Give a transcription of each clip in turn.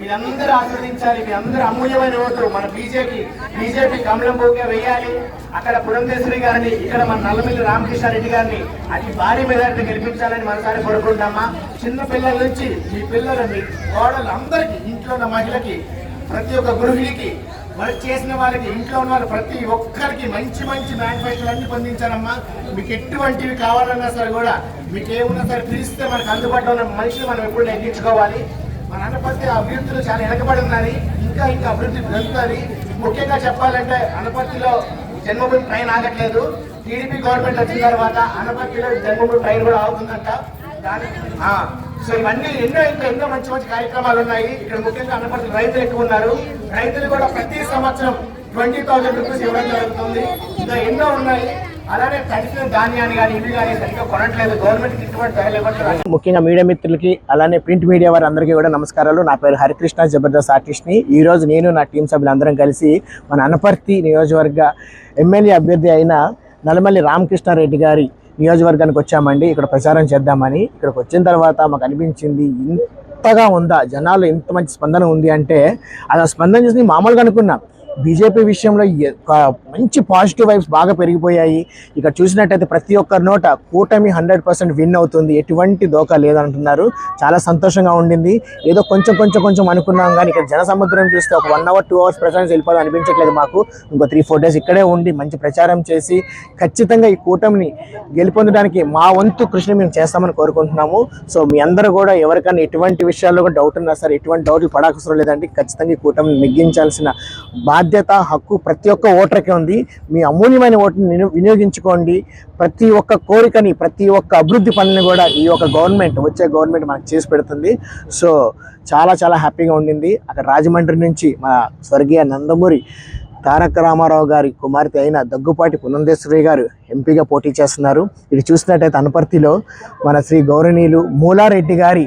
మీరందరూ ఆస్వాదించాలి మీ అందరూ అమూల్యమైన ఓట్లు మన బీజేపీ బీజేపీ కమలం పోగే వేయాలి. అక్కడ పురంధేశ్వరి గారిని ఇక్కడ మన నల్లమిల్లి రామకృష్ణారెడ్డి గారిని అతి భారీ మెజార్టీ గెలిపించాలని మనసారి కోరుకుంటామా చిన్న పిల్లల నుంచి మీ పిల్లలని మీ కోడలు అందరికీ ఇంట్లో ఉన్న మహిళకి ప్రతి ఒక్క గృహిణికి వర్క్ చేసిన వాళ్ళకి ఇంట్లో ఉన్న వాళ్ళు ప్రతి ఒక్కరికి మంచి మంచి మ్యానుఫ్యాక్చర్ అన్ని పొందించారమ్మా. మీకు ఎటువంటివి కావాలన్నా సరే కూడా మీకు ఏమున్నా సరే పిలిస్తే మనకు అందుబాటులో ఉన్న మనుషులు మనం ఎప్పుడు నెగ్గించుకోవాలి మన అనపర్తి అభివృద్ధిలో చాలా వెనకబడి ఉన్నది ఇంకా ఇంకా అభివృద్ధి పెరుగుతుంది ముఖ్యంగా చెప్పాలంటే అనపర్తిలో జన్మభూమి ట్రైన్ ఆగట్లేదు. టీడీపీ గవర్నమెంట్ వచ్చిన తర్వాత అనపర్తిలో జన్మభూమి ట్రైన్ కూడా ఆగుతుందంట. దాని- సో ఇవన్నీ ఎన్నో ఇంకా ఎన్నో మంచి మంచి కార్యక్రమాలు ఉన్నాయి. ఇక్కడ ముఖ్యంగా అనపర్తి రైతులు ఎక్కువ ఉన్నారు. రైతులు కూడా ప్రతి సంవత్సరం ట్వంటీ థౌసండ్ రూపీస్ ఇవ్వడం జరుగుతుంది. ఇంకా ఎన్నో ఉన్నాయి. అలానే తడిసిన ధాన్యాన్ని కానీ ఇవి కానీ సరిగ్గా కొనట్లేదు. గవర్నమెంట్ గిట్టుబాటు ధర ముఖ్యంగా మీడియా మిత్రులకి అలానే ప్రింట్ మీడియా వారి అందరికీ కూడా నమస్కారాలు. నా పేరు హరికృష్ణ జబర్దస్త్ ఆర్టిస్ట్ని. ఈ రోజు నేను నా టీం సభ్యులందరం కలిసి మన అనపర్తి నియోజకవర్గ ఎమ్మెల్యే అభ్యర్థి అయిన నల్లమల్లి రామకృష్ణారెడ్డి గారి నియోజకవర్గానికి వచ్చామండి. ఇక్కడ ప్రచారం చేద్దామని. ఇక్కడికి వచ్చిన తర్వాత మాకు అనిపించింది ఇంతగా ఉందా? జనాలు ఇంత మంచి స్పందన ఉంది అంటే అలా స్పందన చూసి మామూలుగా అనుకున్నాం. బీజేపీ విషయంలో మంచి పాజిటివ్ వైబ్స్ బాగా పెరిగిపోయాయి. ఇక్కడ చూసినట్టయితే ప్రతి ఒక్కరి నోట కూటమి హండ్రెడ్ పర్సెంట్ విన్ అవుతుంది. ఎటువంటి దోకా లేదంటున్నారు. చాలా సంతోషంగా ఉండింది. ఏదో కొంచెం కొంచెం కొంచెం అనుకున్నాం కానీ ఇక్కడ జన సముద్రం చూస్తే ఒక వన్ అవర్ టూ అవర్స్ ప్రచారం వెళ్ళిపోవాలి అనిపించట్లేదు మాకు. ఇంకో త్రీ ఫోర్ డేస్ ఇక్కడే ఉండి మంచి ప్రచారం చేసి ఖచ్చితంగా ఈ కూటమిని గెలుపొందడానికి మా వంతు కృషిని మేము చేస్తామని కోరుకుంటున్నాము. సో మీ అందరూ కూడా ఎవరికైనా ఎటువంటి విషయాల్లో కూడా డౌట్ ఉన్నా సరే ఎటువంటి డౌట్లు పడాల్సిన లేదండి. ఖచ్చితంగా ఈ కూటమిని నెగ్గించాల్సిన బాధ్యత హక్కు ప్రతి ఒక్క ఓటర్కి ఉంది. మీ అమూల్యమైన ఓటుని వినియోగించుకోండి. ప్రతి ఒక్క కోరికని ప్రతి ఒక్క అభివృద్ధి పనులను కూడా ఈ యొక్క గవర్నమెంట్ వచ్చే గవర్నమెంట్ మనకు చేసి పెడుతుంది. సో చాలా చాలా హ్యాపీగా ఉండింది. అక్కడ రాజమండ్రి నుంచి మన స్వర్గీయ నందమూరి తారక రామారావు గారి కుమార్తె అయిన దగ్గుపాటి పునందేశ్వరి గారు ఎంపీగా పోటీ చేస్తున్నారు. ఇది చూసినట్టయితే అనపర్తిలో మన శ్రీ గౌరవనీయులు మూలారెడ్డి గారి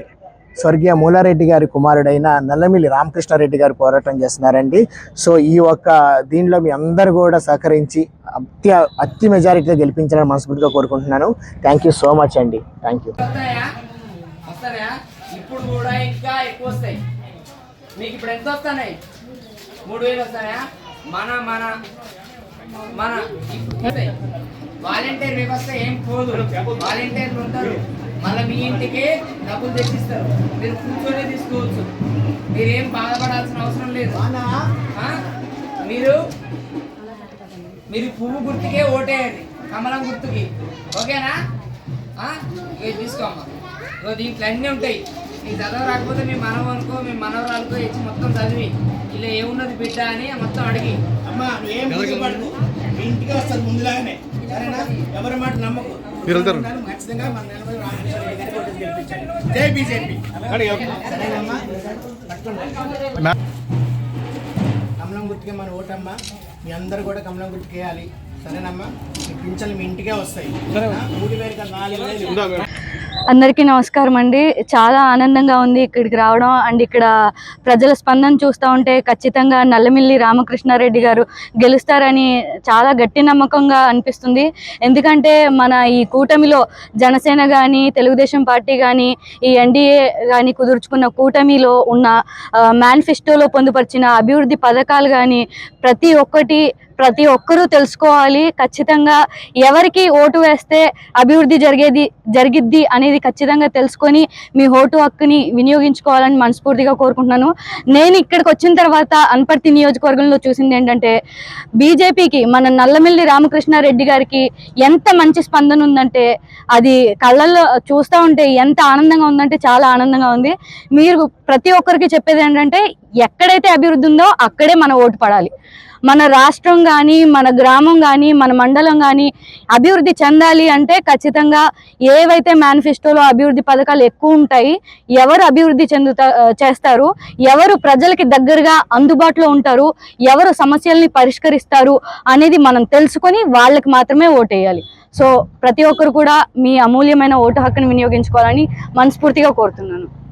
స్వర్గీయ మూలారెడ్డి గారి కుమారుడైన నల్లమిల్లి రామకృష్ణారెడ్డి గారు పోరాటం చేస్తున్నారండి. సో ఈ ఒక్క దీనిలో మీ అందరు కూడా సహకరించి అత్య అతి మెజారిటీగా గెలిపించాలని మనస్ఫూర్తిగా కోరుకుంటున్నాను. థ్యాంక్ యూ సో మచ్ అండి. థ్యాంక్ యూ ఇప్పుడు కూడా ఇంకా ఎక్కువ వస్తాయి. మీకు ఇప్పుడు ఎంత వస్తున్నాయి మూడు వేలు వస్తాయా? మన మన మన. వాలంటీర్ వ్యవస్థ ఏం పోదు. వాలంటీర్లు ఉంటారు మళ్ళీ మీ ఇంటికి డబ్బులు తెచ్చిస్తారు. మీరు కూర్చొని తీసుకోవచ్చు. మీరేం బాధపడాల్సిన అవసరం లేదు? మీరు మీరు పువ్వు గుర్తుకే ఓటేయండి. కమలం గుర్తుకి. ఓకేనా? తీసుకోమ్మా. దీంట్లో అన్నీ ఉంటాయి. నీకు చదవ రాకపోతే మీ మనవ అనుకో మీ మనవరాలకో ఇచ్చి మొత్తం చదివి. ఇలా ఏమున్నది బిడ్డ అని మొత్తం అడిగి. అమ్మా బాధపడకు మీ ఇంటికి వస్తారు ముందులాగానే. సరేనా? ఎవరి మాట నమ్మకు. మీరు వెళ్తారు. కమలం గుర్తుకే మన ఓటమ్మా. మీ అందరు కూడా కమలం గుర్తుకు వేయాలి సరేనమ్మా? మీ పింఛన్లు మీ ఇంటికే వస్తాయి. మూడు వేలు నాలుగు వేలు. అందరికీ నమస్కారం అండి. చాలా ఆనందంగా ఉంది ఇక్కడికి రావడం. అండ్ ఇక్కడ ప్రజల స్పందన చూస్తూ ఉంటే ఖచ్చితంగా నల్లమిల్లి రామకృష్ణారెడ్డి గారు గెలుస్తారని చాలా గట్టి నమ్మకంగా అనిపిస్తుంది. ఎందుకంటే మన ఈ కూటమిలో జనసేన కానీ తెలుగుదేశం పార్టీ కానీ ఈ ఎన్డీఏ కానీ కుదుర్చుకున్న కూటమిలో ఉన్న మేనిఫెస్టోలో పొందుపరిచిన అభివృద్ధి పథకాలు కానీ ప్రతి ఒక్కటి ప్రతి ఒక్కరూ తెలుసుకోవాలి. ఖచ్చితంగా ఎవరికి ఓటు వేస్తే అభివృద్ధి జరిగేది జరిగిద్ది అనేది ఖచ్చితంగా తెలుసుకొని మీ ఓటు హక్కుని వినియోగించుకోవాలని మనస్ఫూర్తిగా కోరుకుంటున్నాను. నేను ఇక్కడికి వచ్చిన తర్వాత అనపర్తి నియోజకవర్గంలో చూసింది ఏంటంటే బీజేపీకి మన నల్లమిల్లి రామకృష్ణారెడ్డి గారికి ఎంత మంచి స్పందన ఉందంటే అది కళ్ళల్లో చూస్తూ ఉంటే ఎంత ఆనందంగా ఉందంటే చాలా ఆనందంగా ఉంది. మీరు ప్రతి ఒక్కరికి చెప్పేది ఏంటంటే ఎక్కడైతే అభివృద్ధి ఉందో అక్కడే మన ఓటు పడాలి. మన రాష్ట్రం కానీ మన గ్రామం కానీ మన మండలం కానీ అభివృద్ధి చెందాలి అంటే ఖచ్చితంగా ఏవైతే మేనిఫెస్టోలో అభివృద్ధి పథకాలు ఎక్కువ ఉంటాయి ఎవరు అభివృద్ధి చెందుతా చేస్తారు ఎవరు ప్రజలకి దగ్గరగా అందుబాటులో ఉంటారు ఎవరు సమస్యల్ని పరిష్కరిస్తారు అనేది మనం తెలుసుకొని వాళ్ళకి మాత్రమే ఓటేయాలి. సో ప్రతి ఒక్కరు కూడా మీ అమూల్యమైన ఓటు హక్కును వినియోగించుకోవాలని మనస్ఫూర్తిగా కోరుతున్నాను.